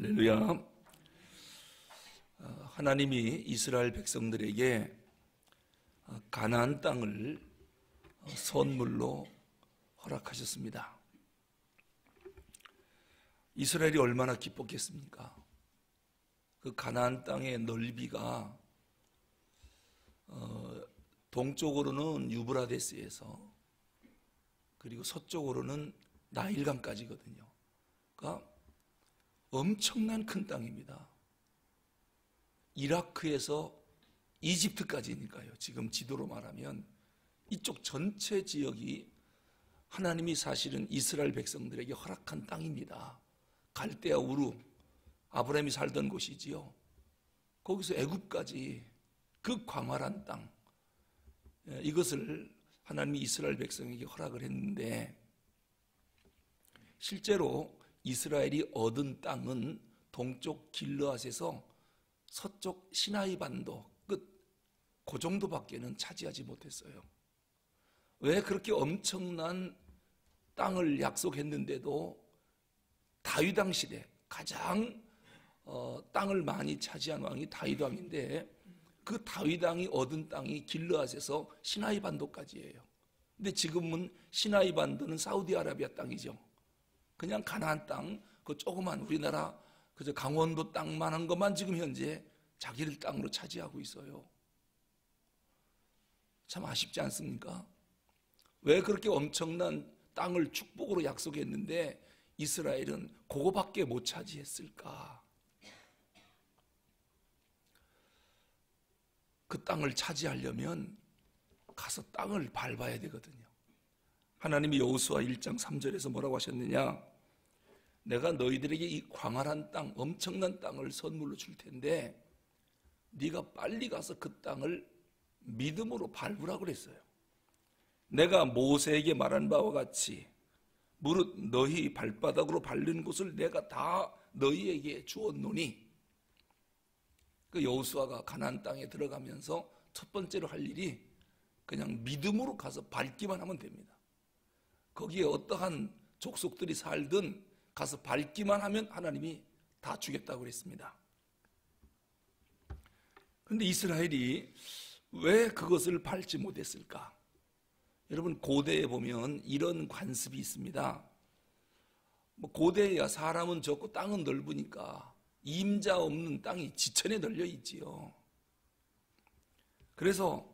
할렐루야. 어, 하나님이 이스라엘 백성들에게 어, 가나안 땅을 어, 선물로 허락하셨습니다. 이스라엘이 얼마나 기뻤겠습니까? 그 가나안 땅의 넓이가 동쪽으로는 유브라데스에서 그리고 서쪽으로는 나일강까지거든요. 그러니까 엄청난 큰 땅입니다. 이라크에서 이집트까지니까요. 지금 지도로 말하면 이쪽 전체 지역이 하나님이 사실은 이스라엘 백성들에게 허락한 땅입니다. 갈대아 우루 아브라함이 살던 곳이지요. 거기서 애굽까지 그 광활한 땅 예, 이것을 하나님이 이스라엘 백성에게 허락을 했는데 실제로 이스라엘이 얻은 땅은 동쪽 길르앗에서 서쪽 시나이 반도 끝 그 정도밖에는 차지하지 못했어요. 왜 그렇게 엄청난 땅을 약속했는데도 다윗 왕 시대 가장 어, 땅을 많이 차지한 왕이 다윗 왕인데 그 다윗 왕이 얻은 땅이 길르앗에서 시나이 반도까지예요. 근데 지금은 시나이 반도는 사우디아라비아 땅이죠. 그냥 가나안 땅, 그 조그만 우리나라 그저 강원도 땅만한 것만 지금 현재 자기를 땅으로 차지하고 있어요. 참 아쉽지 않습니까? 왜 그렇게 엄청난 땅을 축복으로 약속했는데 이스라엘은 그거밖에 못 차지했을까? 그 땅을 차지하려면 가서 땅을 밟아야 되거든요. 하나님이 여호수아 1장 3절에서 뭐라고 하셨느냐? 내가 너희들에게 이 광활한 땅, 엄청난 땅을 선물로 줄 텐데 네가 빨리 가서 그 땅을 믿음으로 밟으라 그랬어요. 내가 모세에게 말한 바와 같이 무릇 너희 발바닥으로 밟는 곳을 내가 다 너희에게 주었노니 그 여호수아가 가나안 땅에 들어가면서 첫 번째로 할 일이 그냥 믿음으로 가서 밟기만 하면 됩니다. 거기에 어떠한 족속들이 살든 가서 밟기만 하면 하나님이 다 주겠다고 그랬습니다. 그런데 이스라엘이 왜 그것을 밟지 못했을까? 여러분 고대에 보면 이런 관습이 있습니다. 뭐 고대야 사람은 적고 땅은 넓으니까 임자 없는 땅이 지천에 널려 있지요. 그래서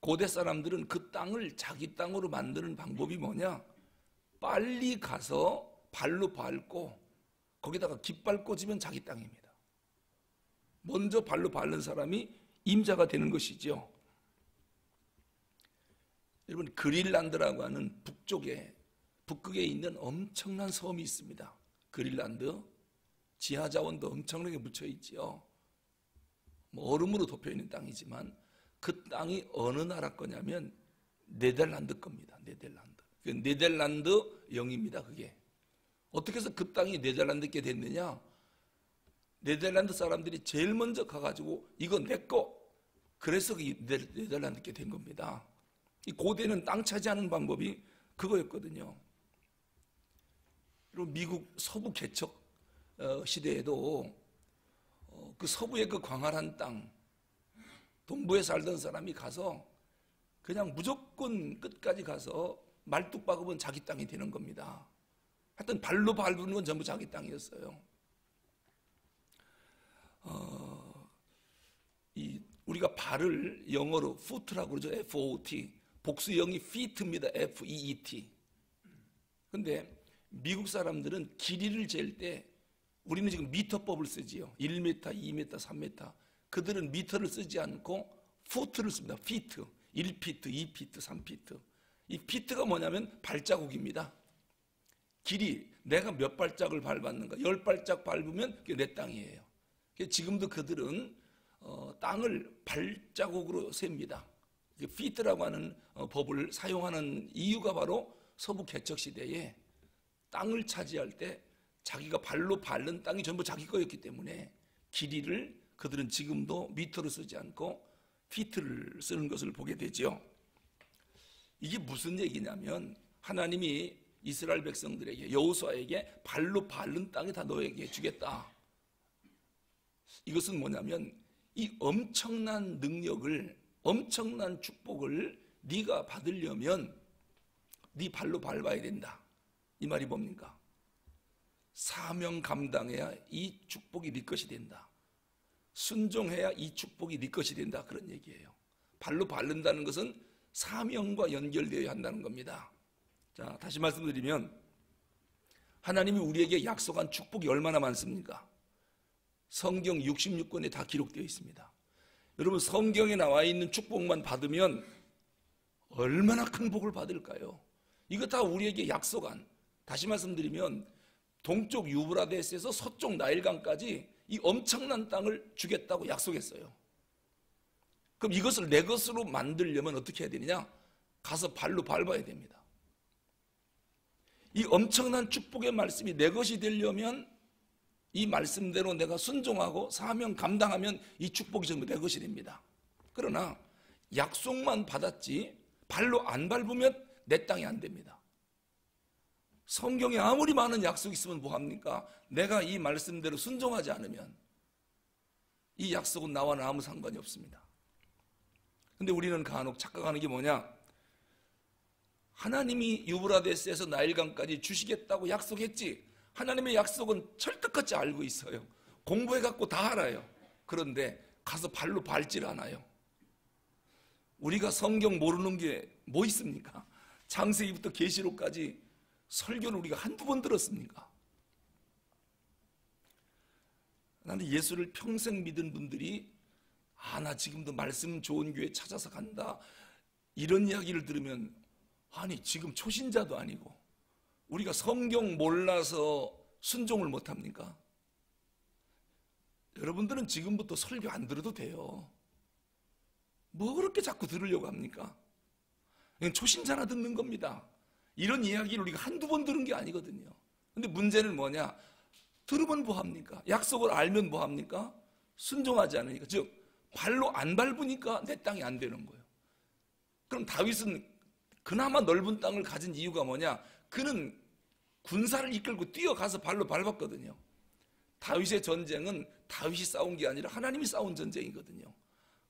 고대 사람들은 그 땅을 자기 땅으로 만드는 방법이 뭐냐? 빨리 가서 발로 밟고 거기다가 깃발 꽂으면 자기 땅입니다. 먼저 발로 밟는 사람이 임자가 되는 것이죠. 여러분 그릴란드라고 하는 북쪽에 북극에 있는 엄청난 섬이 있습니다. 그릴란드 지하 자원도 엄청나게 묻혀 있지요. 뭐 얼음으로 덮여 있는 땅이지만 그 땅이 어느 나라 거냐면 네덜란드 겁니다. 네덜란드. 그 네덜란드 영입니다. 그게. 어떻게 해서 그 땅이 네덜란드께 됐느냐? 네덜란드 사람들이 제일 먼저 가가지고 이거 내 거. 그래서 네덜란드께 된 겁니다. 이 고대는 땅 차지하는 방법이 그거였거든요. 그리고 미국 서부 개척 어, 시대에도 어, 그 서부의 그 광활한 땅, 동부에 살던 사람이 가서 그냥 무조건 끝까지 가서 말뚝 박으면 자기 땅이 되는 겁니다. 하여튼 발로 밟는 건 전부 자기 땅이었어요. 어, 이 우리가 발을 영어로 foot라고 그러죠. F-O-T. 복수형이 feet입니다. F-E-E-T. 근데 미국 사람들은 길이를 잴 때 우리는 지금 미터법을 쓰지요. 1m, 2m, 3m. 그들은 미터를 쓰지 않고 foot를 씁니다. feet. 1피트, 2피트, 3피트. 이 피트가 뭐냐면 발자국입니다. 길이 내가 몇 발짝을 밟았는가 열 발짝 밟으면 그게 내 땅이에요. 지금도 그들은 어, 땅을 발자국으로 셉니다. 피트라고 하는 어, 법을 사용하는 이유가 바로 서부 개척 시대에 땅을 차지할 때 자기가 발로 밟는 땅이 전부 자기 거였기 때문에 길이를 그들은 지금도 미터로 쓰지 않고 피트를 쓰는 것을 보게 되죠. 이게 무슨 얘기냐면 하나님이 이스라엘 백성들에게 여호수아에게 발로 밟는 땅이 다 너에게 주겠다. 이것은 뭐냐면 이 엄청난 능력을 엄청난 축복을 네가 받으려면 네 발로 밟아야 된다. 이 말이 뭡니까? 사명 감당해야 이 축복이 네 것이 된다. 순종해야 이 축복이 네 것이 된다. 그런 얘기예요. 발로 밟는다는 것은 사명과 연결되어야 한다는 겁니다. 자, 다시 말씀드리면 하나님이 우리에게 약속한 축복이 얼마나 많습니까? 성경 66권에 다 기록되어 있습니다. 여러분 성경에 나와 있는 축복만 받으면 얼마나 큰 복을 받을까요? 이거 다 우리에게 약속한 다시 말씀드리면 동쪽 유브라데스에서 서쪽 나일강까지 이 엄청난 땅을 주겠다고 약속했어요. 그럼 이것을 내 것으로 만들려면 어떻게 해야 되느냐? 가서 발로 밟아야 됩니다. 이 엄청난 축복의 말씀이 내 것이 되려면 이 말씀대로 내가 순종하고 사명 감당하면 이 축복이 전부 내 것이 됩니다. 그러나 약속만 받았지 발로 안 밟으면 내 땅이 안 됩니다. 성경에 아무리 많은 약속이 있으면 뭐합니까? 내가 이 말씀대로 순종하지 않으면 이 약속은 나와는 아무 상관이 없습니다. 근데 우리는 간혹 착각하는 게 뭐냐? 하나님이 유브라데스에서 나일강까지 주시겠다고 약속했지. 하나님의 약속은 철떡같이 알고 있어요. 공부해 갖고 다 알아요. 그런데 가서 발로 밟질 않아요. 우리가 성경 모르는 게 뭐 있습니까? 창세기부터 계시록까지 설교를 우리가 한두 번 들었습니까? 나는 예수를 평생 믿은 분들이 아, 나 지금도 말씀 좋은 교회 찾아서 간다. 이런 이야기를 들으면 아니, 지금 초신자도 아니고 우리가 성경 몰라서 순종을 못 합니까? 여러분들은 지금부터 설교 안 들어도 돼요. 뭐 그렇게 자꾸 들으려고 합니까? 초신자나 듣는 겁니다. 이런 이야기를 우리가 한두 번 들은 게 아니거든요. 근데 문제는 뭐냐? 들으면 뭐합니까? 약속을 알면 뭐합니까? 순종하지 않으니까. 즉, 발로 안 밟으니까 내 땅이 안 되는 거예요. 그럼 다윗은 그나마 넓은 땅을 가진 이유가 뭐냐? 그는 군사를 이끌고 뛰어가서 발로 밟았거든요. 다윗의 전쟁은 다윗이 싸운 게 아니라 하나님이 싸운 전쟁이거든요.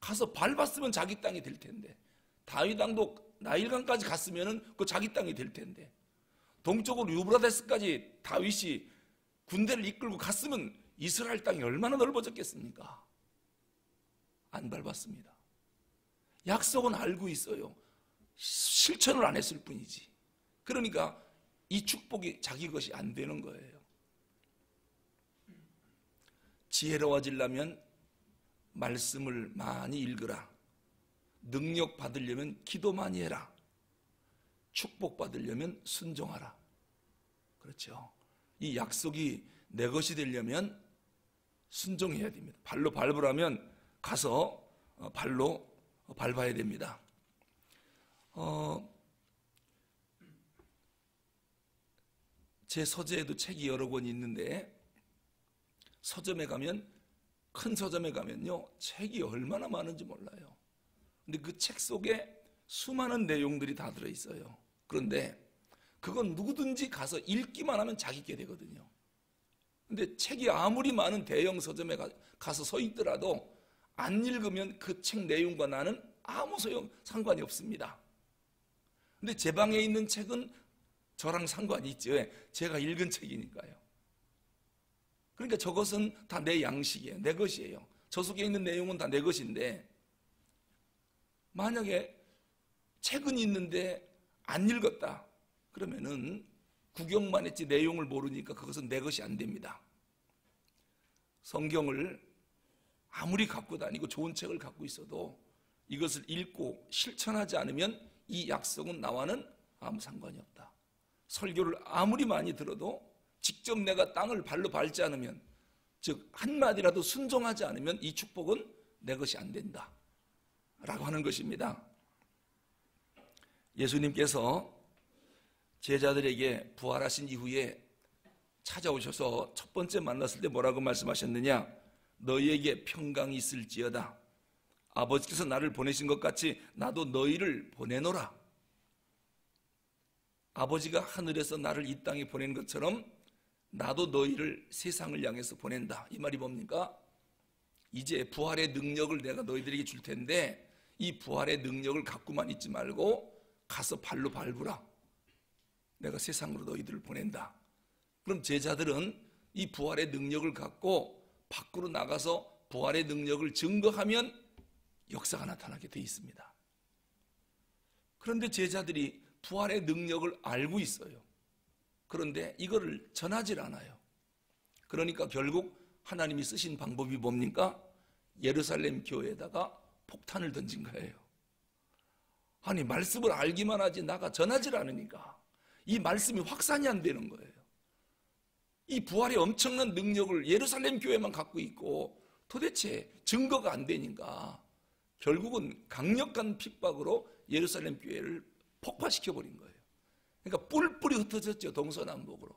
가서 밟았으면 자기 땅이 될 텐데 다윗 땅도 나일강까지 갔으면은 그 자기 땅이 될 텐데 동쪽으로 유브라데스까지 다윗이 군대를 이끌고 갔으면 이스라엘 땅이 얼마나 넓어졌겠습니까? 안 밟았습니다. 약속은 알고 있어요. 실천을 안 했을 뿐이지. 그러니까 이 축복이 자기 것이 안 되는 거예요. 지혜로워지려면 말씀을 많이 읽으라. 능력 받으려면 기도 많이 해라. 축복 받으려면 순종하라. 그렇죠. 이 약속이 내 것이 되려면 순종해야 됩니다. 발로 밟으라면 가서 어, 발로 밟아야 됩니다. 어, 제 서재에도 책이 여러 권 있는데 서점에 가면 큰 서점에 가면요 책이 얼마나 많은지 몰라요. 근데 그 책 속에 수많은 내용들이 다 들어 있어요. 그런데 그건 누구든지 가서 읽기만 하면 자기 게 되거든요. 근데 책이 아무리 많은 대형 서점에 가 서 서 있더라도 안 읽으면 그 책 내용과 나는 아무 소용 상관이 없습니다. 근데 제 방에 있는 책은 저랑 상관이 있죠. 제가 읽은 책이니까요. 그러니까 저것은 다 내 양식이에요. 내 것이에요. 저 속에 있는 내용은 다 내 것인데 만약에 책은 있는데 안 읽었다. 그러면은 구경만 했지 내용을 모르니까 그것은 내 것이 안 됩니다. 성경을 아무리 갖고 다니고 좋은 책을 갖고 있어도 이것을 읽고 실천하지 않으면 이 약속은 나와는 아무 상관이 없다. 설교를 아무리 많이 들어도 직접 내가 땅을 발로 밟지 않으면 즉 한마디라도 순종하지 않으면 이 축복은 내 것이 안 된다. 라고 하는 것입니다. 예수님께서 제자들에게 부활하신 이후에 찾아오셔서 첫 번째 만났을 때 뭐라고 말씀하셨느냐? 너희에게 평강이 있을지어다. 아버지께서 나를 보내신 것 같이 나도 너희를 보내노라. 아버지가 하늘에서 나를 이 땅에 보낸 것처럼 나도 너희를 세상을 향해서 보낸다. 이 말이 뭡니까? 이제 부활의 능력을 내가 너희들에게 줄 텐데 이 부활의 능력을 갖고만 있지 말고 가서 발로 밟으라. 내가 세상으로 너희들을 보낸다. 그럼 제자들은 이 부활의 능력을 갖고 밖으로 나가서 부활의 능력을 증거하면 역사가 나타나게 돼 있습니다. 그런데 제자들이 부활의 능력을 알고 있어요. 그런데 이거를 전하질 않아요. 그러니까 결국 하나님이 쓰신 방법이 뭡니까? 예루살렘 교회에다가 폭탄을 던진 거예요. 아니, 말씀을 알기만 하지 나가 전하질 않으니까 이 말씀이 확산이 안 되는 거예요. 이 부활의 엄청난 능력을 예루살렘 교회만 갖고 있고 도대체 증거가 안 되니까 결국은 강력한 핍박으로 예루살렘 교회를 폭파시켜 버린 거예요. 그러니까 뿔뿔이 흩어졌죠 동서남북으로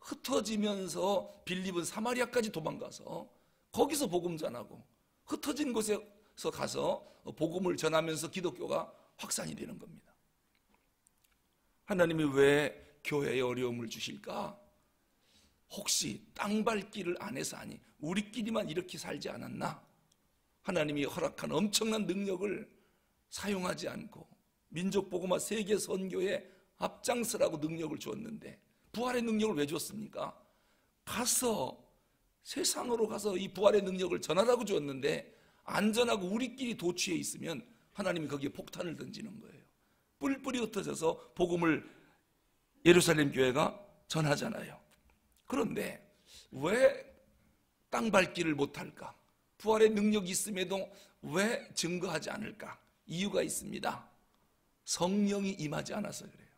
흩어지면서 빌립은 사마리아까지 도망가서 거기서 복음 전하고 흩어진 곳에서 가서 복음을 전하면서 기독교가 확산이 되는 겁니다. 하나님이 왜 교회에 어려움을 주실까? 혹시 땅 밟기를 안 해서 아니 우리끼리만 이렇게 살지 않았나? 하나님이 허락한 엄청난 능력을 사용하지 않고 민족 복음화 세계 선교에 앞장서라고 능력을 주었는데 부활의 능력을 왜 줬습니까? 가서 세상으로 가서 이 부활의 능력을 전하라고 주었는데 안 전하고 우리끼리 도취해 있으면 하나님이 거기에 폭탄을 던지는 거예요. 뿔뿔이 흩어져서 복음을 예루살렘 교회가 전하잖아요. 그런데 왜 땅 밟기를 못할까? 부활의 능력이 있음에도 왜 증거하지 않을까? 이유가 있습니다. 성령이 임하지 않아서 그래요.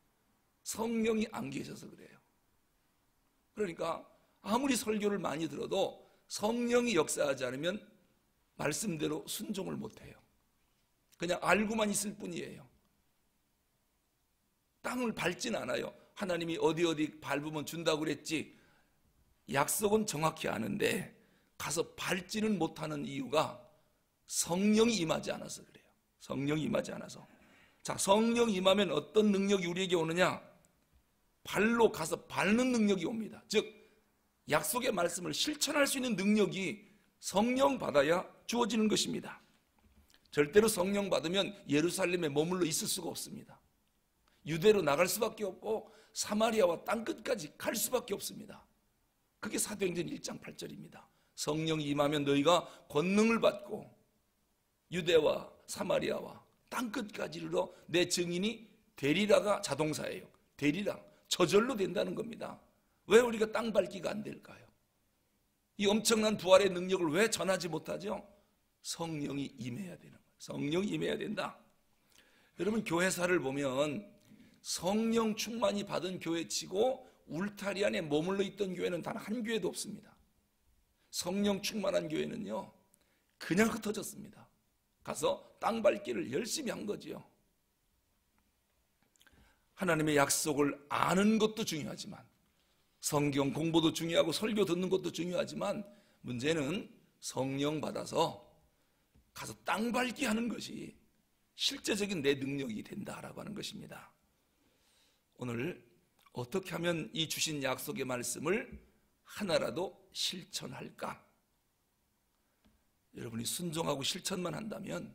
성령이 안 계셔서 그래요. 그러니까 아무리 설교를 많이 들어도 성령이 역사하지 않으면 말씀대로 순종을 못해요. 그냥 알고만 있을 뿐이에요. 땅을 밟진 않아요. 하나님이 어디 어디 밟으면 준다고 그랬지. 약속은 정확히 아는데 가서 밟지는 못하는 이유가 성령이 임하지 않아서 그래요. 성령이 임하지 않아서. 자, 성령이 임하면 어떤 능력이 우리에게 오느냐? 발로 가서 밟는 능력이 옵니다. 즉, 약속의 말씀을 실천할 수 있는 능력이 성령 받아야 주어지는 것입니다. 절대로 성령 받으면 예루살렘에 머물러 있을 수가 없습니다. 유대로 나갈 수밖에 없고 사마리아와 땅끝까지 갈 수밖에 없습니다. 그게 사도행전 1장 8절입니다. 성령이 임하면 너희가 권능을 받고 유대와 사마리아와 땅끝까지 이르러 내 증인이 되리라가 자동사예요. 되리라. 저절로 된다는 겁니다. 왜 우리가 땅 밟기가 안 될까요? 이 엄청난 부활의 능력을 왜 전하지 못하죠? 성령이 임해야 되는 거예요. 성령이 임해야 된다. 여러분 교회사를 보면 성령 충만이 받은 교회치고 울타리 안에 머물러 있던 교회는 단 한 교회도 없습니다. 성령 충만한 교회는요, 그냥 흩어졌습니다. 가서 땅 밟기를 열심히 한 거지요. 하나님의 약속을 아는 것도 중요하지만, 성경 공부도 중요하고 설교 듣는 것도 중요하지만, 문제는 성령 받아서 가서 땅 밟기 하는 것이 실제적인 내 능력이 된다라고 하는 것입니다. 오늘 어떻게 하면 이 주신 약속의 말씀을 하나라도 실천할까? 여러분이 순종하고 실천만 한다면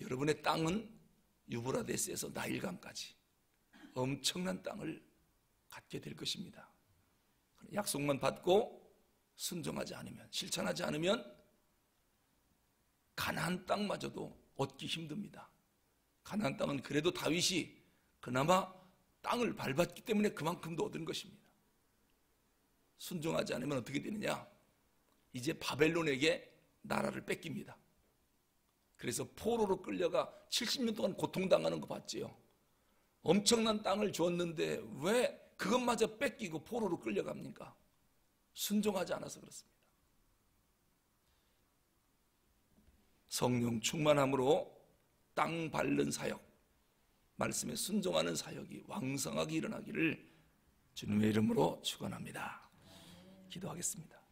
여러분의 땅은 유브라데스에서 나일강까지 엄청난 땅을 갖게 될 것입니다. 약속만 받고 순종하지 않으면 실천하지 않으면 가나안 땅마저도 얻기 힘듭니다. 가나안 땅은 그래도 다윗이 그나마 땅을 밟았기 때문에 그만큼도 얻은 것입니다. 순종하지 않으면 어떻게 되느냐? 이제 바벨론에게 나라를 뺏깁니다. 그래서 포로로 끌려가 70년 동안 고통당하는 거 봤지요. 엄청난 땅을 줬는데 왜 그것마저 뺏기고 포로로 끌려갑니까? 순종하지 않아서 그렇습니다. 성령 충만함으로 땅 밟는 사역, 말씀에 순종하는 사역이 왕성하게 일어나기를 주님의 이름으로 축원합니다. 기도하겠습니다.